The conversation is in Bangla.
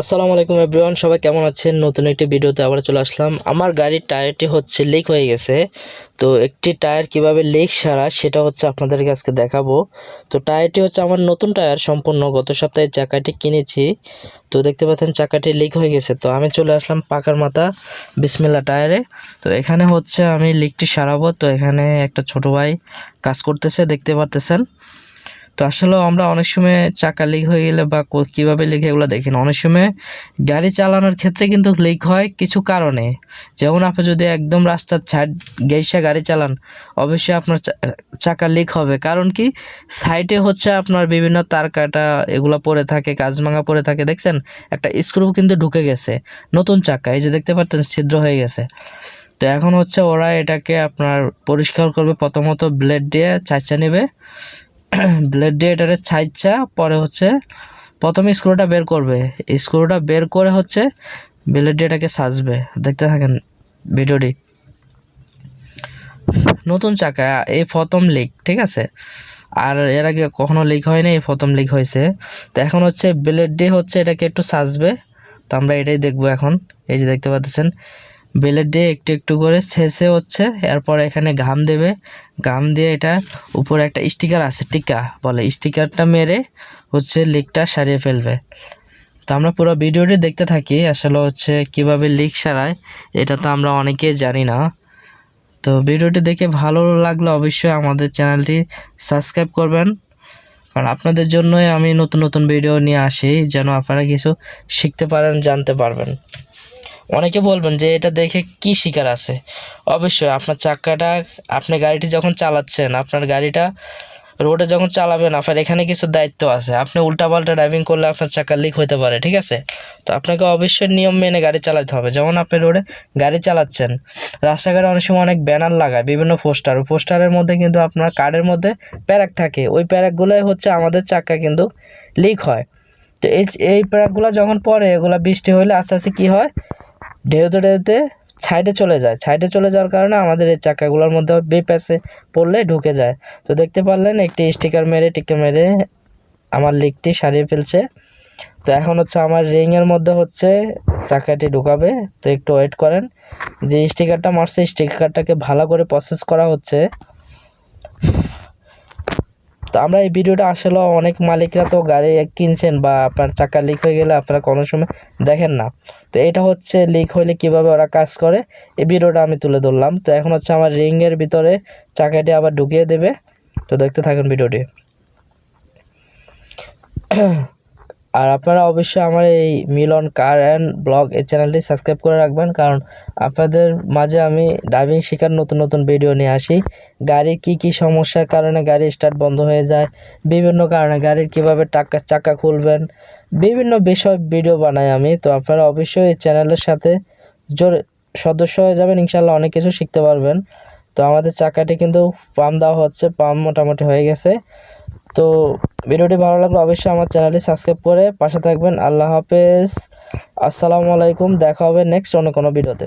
আসসালামু আলাইকুম এভরিওয়ান, সবাই কেমন আছেন? নতুন একটি ভিডিওতে আবার চলে আসলাম। আমার গাড়ির টায়ারটি হচ্ছে লিক হয়ে গেছে। তো একটি টায়ার কীভাবে লিক সারা সেটা হচ্ছে আপনাদেরকে আজকে দেখাবো। তো টায়ারটি হচ্ছে আমার নতুন টায়ার, সম্পূর্ণ গত সপ্তাহে চাকাটি কিনেছি। তো দেখতে পাচ্ছেন চাকাটি লিক হয়ে গেছে। তো আমি চলে আসলাম পাকার মাথা বিসমিল্লা টায়ারে। তো এখানে হচ্ছে আমি লিকটি সারাবো। তো এখানে একটা ছোট ভাই কাজ করতেছে, দেখতে পারতেছেন। তো আসলেও আমরা অনেক সময় চাকা লিক হয়ে গেলে বা কীভাবে লিক এগুলো দেখি না। অনেক সময় গাড়ি চালানোর ক্ষেত্রে কিন্তু লিক হয় কিছু কারণে। যেমন আপনি যদি একদম রাস্তার ছাড় গেসা গাড়ি চালান, অবশ্যই আপনার চাকা লিক হবে। কারণ কি? সাইডে হচ্ছে আপনার বিভিন্ন তার কাটা এগুলো পড়ে থাকে কাজ ভাঙা পড়ে থাকে। দেখছেন? একটা স্ক্রু কিন্তু ঢুকে গেছে। নতুন চাকা, এই যে দেখতে পাচ্ছেন, ছিদ্র হয়ে গেছে। তো এখন হচ্ছে ওরা এটাকে আপনার পরিষ্কার করবে। প্রথমত ব্লেড দিয়ে চাচা নেবে। ব্লেড দিয়ে এটারে ছাইচা পরে হচ্ছে প্রথমে স্ক্রুটা বের করবে। স্ক্রুটা বের করে হচ্ছে ব্লেড দিয়ে এটাকে সাজবে। দেখতে থাকেন ভিডিওটি। নতুন চাকা, এই প্রথম লিক ঠিক আছে? আর এর আগে কখনো লিক হয়নি, এই প্রথম লিক হয়েছে। তো এখন হচ্ছে ব্লেড দিয়ে হচ্ছে এটাকে একটু সাজবে। তো আমরা এটাই দেখব এখন। এই যে দেখতে পাচ্ছেন। ব্লেড দিয়ে একটু একটু করে শেষে হচ্ছে, এরপর এখানে ঘাম দেবে। ঘাম দিয়ে এটা উপরে একটা স্টিকার আছে, টিকা বলে। স্টিকারটা মেরে হচ্ছে লিকটা সারিয়ে ফেলবে। তো আমরা পুরো ভিডিওটি দেখতে থাকি, আসলে হচ্ছে কীভাবে লিক সারায়, এটা তো আমরা অনেকেই জানি না। তো ভিডিওটি দেখে ভালো লাগলে অবশ্যই আমাদের চ্যানেলটি সাবস্ক্রাইব করবেন। কারণ আপনাদের জন্যই আমি নতুন নতুন ভিডিও নিয়ে আসি, যেন আপনারা কিছু শিখতে পারেন, জানতে পারবেন। অনেকে বলবেন যে এটা দেখে কি শিকার আছে? অবশ্যই আপনার চাকাটা, আপনি গাড়িটি যখন চালাচ্ছেন, আপনার গাড়িটা রোডে যখন চালাবেন, আপনার এখানে কিছু দায়িত্ব আছে। আপনি উল্টাপাল্টা ড্রাইভিং করলে আপনার চাকা লিক হতে পারে, ঠিক আছে? তো আপনাকে অবশ্যই নিয়ম মেনে গাড়ি চালাতে হবে। যেমন আপনি রোডে গাড়ি চালাচ্ছেন, রাস্তাঘাটে অনেক সময় অনেক ব্যানার লাগায়, বিভিন্ন পোস্টার। পোস্টারের মধ্যে কিন্তু আপনার কার্ডের মধ্যে প্যারাক থাকে। ওই প্যারাকগুলোই হচ্ছে আমাদের চাকা কিন্তু লিক হয়। তো এই এই প্যারাকগুলো যখন পড়ে, এগুলো বৃষ্টি হলে আস্তে আস্তে কী হয়? ঢেউতে ঢেউতে সাইডে চলে যায়। সাইডে চলে যাওয়ার কারণে আমাদের এই চাকাগুলোর মধ্যে বেপ্যাসে পড়লে ঢুকে যায়। তো দেখতে পারলেন, একটি স্টিকার মেরে টিকে মেরে আমার লিকটি সারিয়ে ফেলছে। তো এখন হচ্ছে আমার রিংয়ের মধ্যে হচ্ছে চাকাটি ঢুকাবে। তো একটু ওয়েট করেন। যে স্টিকারটা মারছে স্টিকারটাকে ভালো করে প্রসেস করা হচ্ছে। তো আমরা এই ভিডিওটা আসলে অনেক মালিকরা তো গাড়ি কিনছেন বা আপনার চাকা লিক হয়ে গেলে আপনারা কোনো সময় দেখেন না। তো এটা হচ্ছে লিক হলে কীভাবে ওরা কাজ করে, এই ভিডিওটা আমি তুলে ধরলাম। তো এখন হচ্ছে আমার রিংয়ের ভিতরে চাকাটি আবার ঢুকিয়ে দেবে। তো দেখতে থাকুন ভিডিওটি। আর আপনারা অবশ্যই আমার এই মিলন কার অ্যান্ড ব্লগ এই চ্যানেলটি সাবস্ক্রাইব করে রাখবেন, কারণ আপনাদের মাঝে আমি ড্রাইভিং শেখার নতুন নতুন ভিডিও নিয়ে আসি। গাড়ির কি কি সমস্যার কারণে গাড়ি স্টার্ট বন্ধ হয়ে যায়, বিভিন্ন কারণে গাড়ির কীভাবে টাকা, চাকা খুলবেন, বিভিন্ন বিষয় ভিডিও বানাই আমি। তো আপনারা অবশ্যই এই চ্যানেলের সাথে জোরে, সদস্য হয়ে যাবেন ইনশাল্লাহ অনেক কিছু শিখতে পারবেন। তো আমাদের চাকাটি কিন্তু পাম্প দেওয়া হচ্ছে পাম্প মোটামুটি হয়ে গেছে। তো ভিডিওটি ভালো লাগলে অবশ্যই আমার চ্যানেলটি সাবস্ক্রাইব করে পাশে থাকবেন। আল্লাহ হাফেজ। আসসালামু আলাইকুম। দেখা হবে নেক্সট অন্য কোনো ভিডিওতে।